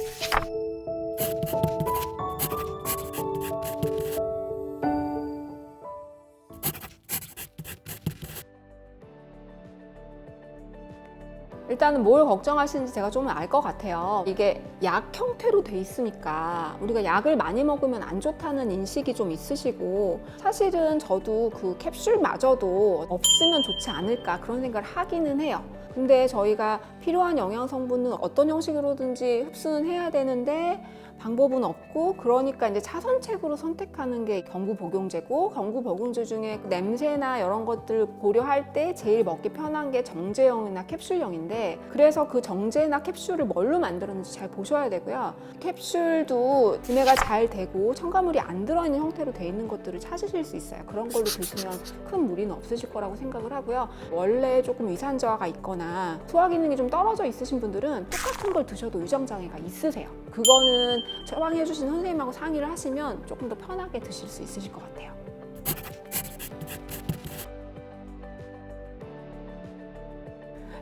you 일단은 뭘 걱정하시는지 제가 좀 알 것 같아요. 이게 약 형태로 돼 있으니까 우리가 약을 많이 먹으면 안 좋다는 인식이 좀 있으시고 사실은 저도 그 캡슐마저도 없으면 좋지 않을까 그런 생각을 하기는 해요. 근데 저희가 필요한 영양 성분은 어떤 형식으로든지 흡수는 해야 되는데 방법은 없고 그러니까 이제 차선책으로 선택하는 게 경구 복용제고 경구 복용제 중에 그 냄새나 이런 것들 고려할 때 제일 먹기 편한 게 정제형이나 캡슐형인데 그래서 그 정제나 캡슐을 뭘로 만들었는지 잘 보셔야 되고요. 캡슐도 분해가 잘 되고 첨가물이 안 들어있는 형태로 돼 있는 것들을 찾으실 수 있어요. 그런 걸로 드시면 큰 무리는 없으실 거라고 생각을 하고요. 원래 조금 위산 저하가 있거나 소화 기능이 좀 떨어져 있으신 분들은 똑같은 걸 드셔도 위장 장애가 있으세요. 그거는 처방해 주신 선생님하고 상의를 하시면 조금 더 편하게 드실 수 있으실 것 같아요.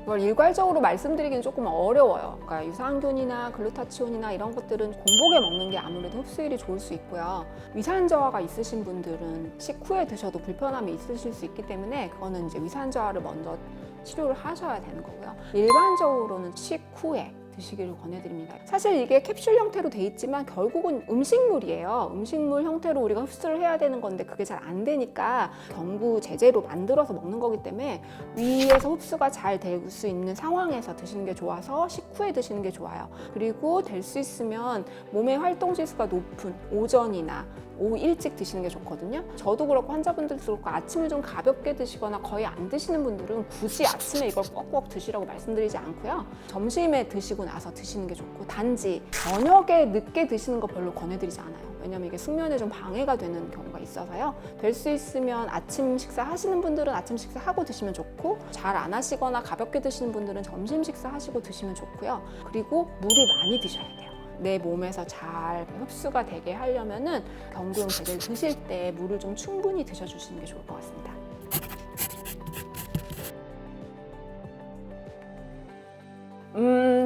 이걸 일괄적으로 말씀드리기는 조금 어려워요. 그러니까 유산균이나 글루타치온이나 이런 것들은 공복에 먹는 게 아무래도 흡수율이 좋을 수 있고요. 위산 저하가 있으신 분들은 식후에 드셔도 불편함이 있으실 수 있기 때문에 그거는 이제 위산 저하를 먼저 치료를 하셔야 되는 거고요. 일반적으로는 식후에 드시기를 권해드립니다. 사실 이게 캡슐 형태로 돼 있지만 결국은 음식물이에요. 음식물 형태로 우리가 흡수를 해야 되는 건데 그게 잘 안 되니까 경구 제제로 만들어서 먹는 거기 때문에 위에서 흡수가 잘 될 수 있는 상황에서 드시는 게 좋아서 식후에 드시는 게 좋아요. 그리고 될 수 있으면 몸의 활동 지수가 높은 오전이나 오후 일찍 드시는 게 좋거든요. 저도 그렇고 환자분들도 그렇고 아침을 좀 가볍게 드시거나 거의 안 드시는 분들은 굳이 아침에 이걸 꼭꼭 드시라고 말씀드리지 않고요. 점심에 드시고 나서 드시는 게 좋고 단지 저녁에 늦게 드시는 거 별로 권해드리지 않아요. 왜냐면 이게 숙면에 좀 방해가 되는 경우가 있어서요. 될 수 있으면 아침 식사 하시는 분들은 아침 식사 하고 드시면 좋고 잘 안 하시거나 가볍게 드시는 분들은 점심 식사 하시고 드시면 좋고요. 그리고 물을 많이 드셔야 돼요. 내 몸에서 잘 흡수가 되게 하려면은 경구용 제제를 드실 때 물을 좀 충분히 드셔주시는 게 좋을 것 같습니다.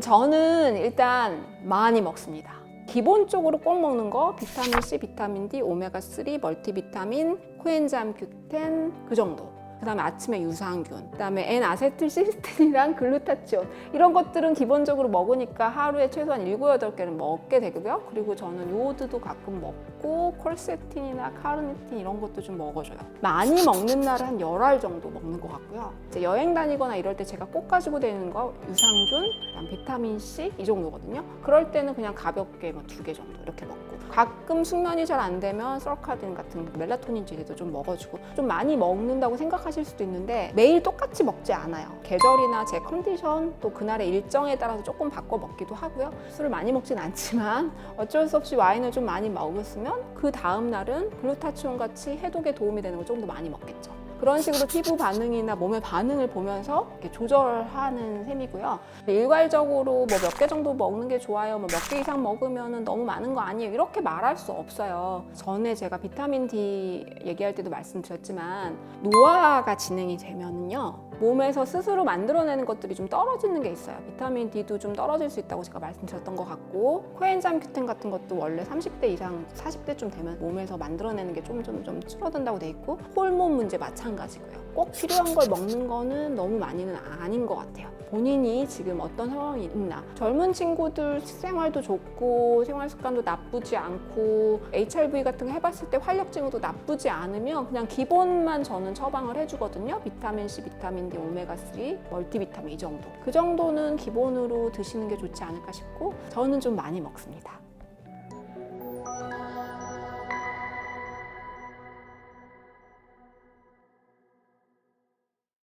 저는 일단 많이 먹습니다. 기본적으로 꼭 먹는 거 비타민 C, 비타민 D, 오메가 3, 멀티비타민, 코엔자임 Q10 그 정도. 그다음에 아침에 유산균, 그다음에 N아세틸시스틴이랑 글루타치온 이런 것들은 기본적으로 먹으니까 하루에 최소한 7, 8개는 먹게 되고요. 그리고 저는 요오드도 가끔 먹고 콜세틴이나 카르니틴 이런 것도 좀 먹어줘요. 많이 먹는 날은 한 열 알 정도 먹는 것 같고요. 이제 여행 다니거나 이럴 때 제가 꼭 가지고 다니는 거 유산균, 그다음 비타민 C 이 정도거든요. 그럴 때는 그냥 가볍게 뭐 두 개 정도 이렇게 먹고 가끔 숙면이 잘 안 되면 썰카딘 같은 멜라토닌 제제도 좀 먹어주고 좀 많이 먹는다고 생각하 실 수도 있는데 매일 똑같이 먹지 않아요. 계절이나 제 컨디션 또 그날의 일정에 따라서 조금 바꿔 먹기도 하고요. 술을 많이 먹진 않지만 어쩔 수 없이 와인을 좀 많이 먹었으면 그 다음 날은 글루타치온 같이 해독에 도움이 되는 걸 좀 더 많이 먹겠죠. 그런 식으로 피부 반응이나 몸의 반응을 보면서 이렇게 조절하는 셈이고요. 일괄적으로 뭐 몇 개 정도 먹는 게 좋아요. 뭐 몇 개 이상 먹으면 너무 많은 거 아니에요. 이렇게 말할 수 없어요. 전에 제가 비타민 D 얘기할 때도 말씀드렸지만 노화가 진행이 되면은요. 몸에서 스스로 만들어내는 것들이 좀 떨어지는 게 있어요. 비타민 D도 좀 떨어질 수 있다고 제가 말씀드렸던 것 같고 코엔자임 Q10 같은 것도 원래 30대 이상 40대쯤 되면 몸에서 만들어내는 게 좀 좀좀 줄어든다고 돼 있고 호르몬 문제 마찬가지 고요. 꼭 필요한 걸 먹는 거는 너무 많이는 아닌 것 같아요. 본인이 지금 어떤 상황이 있나. 젊은 친구들 식생활도 좋고 생활 습관도 나쁘지 않고 HIV 같은 거 해봤을 때 활력 징후도 나쁘지 않으면 그냥 기본만 저는 처방을 해주거든요. 비타민 C, 비타민 D, 오메가 3, 멀티비타민 이 정도. 그 정도는 기본으로 드시는 게 좋지 않을까 싶고 저는 좀 많이 먹습니다.